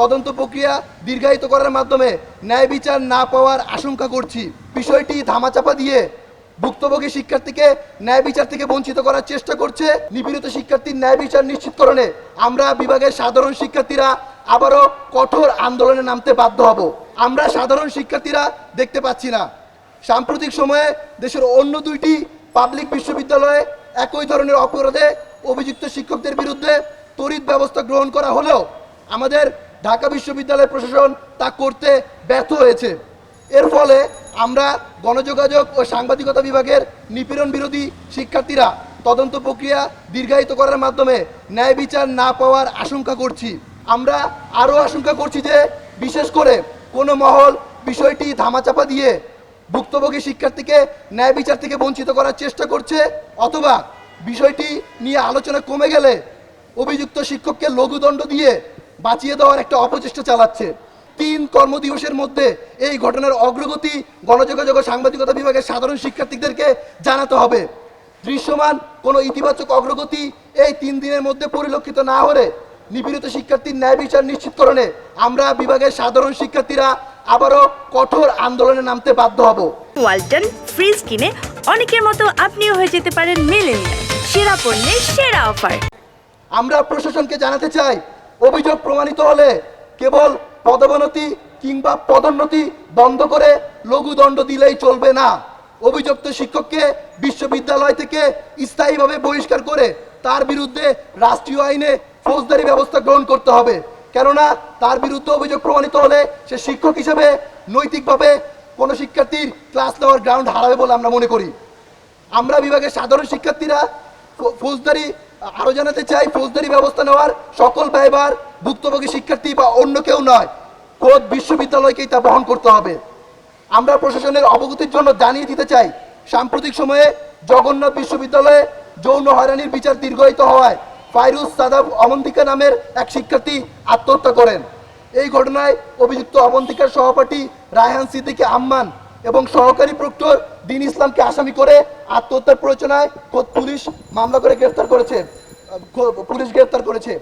তদন্ত প্রক্রিয়া দীর্ঘায়িত করার মাধ্যমে ন্যায় বিচার না পাওয়ার আশঙ্কা করছি। বিষয়টি ধামাচাপা দিয়ে ভুক্তভোগী শিক্ষার্থীকে ন্যায় বিচার থেকে বঞ্চিত করার চেষ্টা করছে। নিপীড়িত শিক্ষার্থীর ন্যায় বিচার নিশ্চিতকরণে আমরা বিভাগের সাধারণ শিক্ষার্থীরা আবারও কঠোর আন্দোলনে নামতে বাধ্য হব। আমরা সাধারণ শিক্ষার্থীরা দেখতে পাচ্ছি না। সাম্প্রতিক সময়ে দেশের অন্য দুইটি পাবলিক বিশ্ববিদ্যালয়ে একই ধরনের অপরাধে অভিযুক্ত শিক্ষকদের বিরুদ্ধে তড়িৎ ব্যবস্থা গ্রহণ করা হলেও আমাদের ঢাকা বিশ্ববিদ্যালয় প্রশাসন তা করতে ব্যর্থ হয়েছে। এর ফলে আমরা গণযোগাযোগ ও সাংবাদিকতা বিভাগের নিপীড়ন বিরোধী শিক্ষার্থীরা তদন্ত প্রক্রিয়া দীর্ঘায়িত করার মাধ্যমে ন্যায় বিচার না পাওয়ার আশঙ্কা করছি। আমরা আরও আশঙ্কা করছি যে, বিশেষ করে কোনো মহল বিষয়টি ধামাচাপা দিয়ে ভুক্তভোগী শিক্ষার্থীকে ন্যায় বিচার থেকে বঞ্চিত করার চেষ্টা করছে, অথবা বিষয়টি নিয়ে আলোচনা কমে গেলে অভিযুক্ত শিক্ষককে লঘুদণ্ড দিয়ে বাঁচিয়ে দেওয়ার একটা অপচেষ্টা চালাচ্ছে। তিন কর্মদিবসের মধ্যে এই ঘটনার অগ্রগতি গণযোগাযোগ ও সাংবাদিকতা বিভাগের সাধারণ শিক্ষার্থীদেরকে জানাতে হবে। দৃশ্যমান কোনো ইতিবাচক অগ্রগতি এই তিন দিনের মধ্যে পরিলক্ষিত না হলে নিপীড়িত শিক্ষার্থীর ন্যায় বিচার নিশ্চিতকরণে আমরা বিভাগের সাধারণ শিক্ষার্থীরা আবারও কঠোর আন্দোলনে নামতে বাধ্য হব। ওয়ালটন ফ্রিজ কিনে অনেকের মতো আপনিও হয়ে যেতে পারেন মেলেনিয়া সেরা পণ্যের সেরা অফার। আমরা প্রশাসনকে জানাতে চাই অভিযোগ প্রমাণিত হলে কেবল পদোন্নতি কিংবা পদোন্নতি বন্ধ করে লঘুদণ্ড দিলেই চলবে না। অভিযুক্ত শিক্ষককে বিশ্ববিদ্যালয় থেকে স্থায়ীভাবে বহিষ্কার করে তার বিরুদ্ধে রাষ্ট্রীয় আইনে ফৌজদারি ব্যবস্থা গ্রহণ করতে হবে। কেননা তার বিরুদ্ধে অভিযোগ প্রমাণিত হলে সে শিক্ষক হিসেবে নৈতিকভাবে কোনো শিক্ষার্থীর ক্লাস নেওয়ার গ্রাউন্ড হারাবে বলে আমরা মনে করি। আমরা বিভাগের সাধারণ শিক্ষার্থীরা ফৌজদারি আরও জানাতে চাই, ফৌজদারি ব্যবস্থা নেওয়ার সকল ব্যয়ভার ভুক্তভোগী শিক্ষার্থী বা অন্য কেউ নয় খোদ বিশ্ববিদ্যালয়কেই তা বহন করতে হবে। আমরা প্রশাসনের অবগতির জন্য জানিয়ে দিতে চাই, সাম্প্রতিক সময়ে জগন্নাথ বিশ্ববিদ্যালয়ে যৌন হয়রানির বিচার দীর্ঘায়িত হওয়ায় ফাইরুজ সাদাব অমন্তিকা নামের এক শিক্ষার্থী আত্মহত্যা করেন। এই ঘটনায় অভিযুক্ত অবন্তিকার সহপাঠী রায়হান সিদ্দিকী আম্মান এবং সহকারী প্রক্টর দিন ইসলামকে আসামি করে আত্মহত্যার প্ররোচনায় পুলিশ মামলা করে গ্রেফতার করেছে। পুলিশ গ্রেফতার করেছে।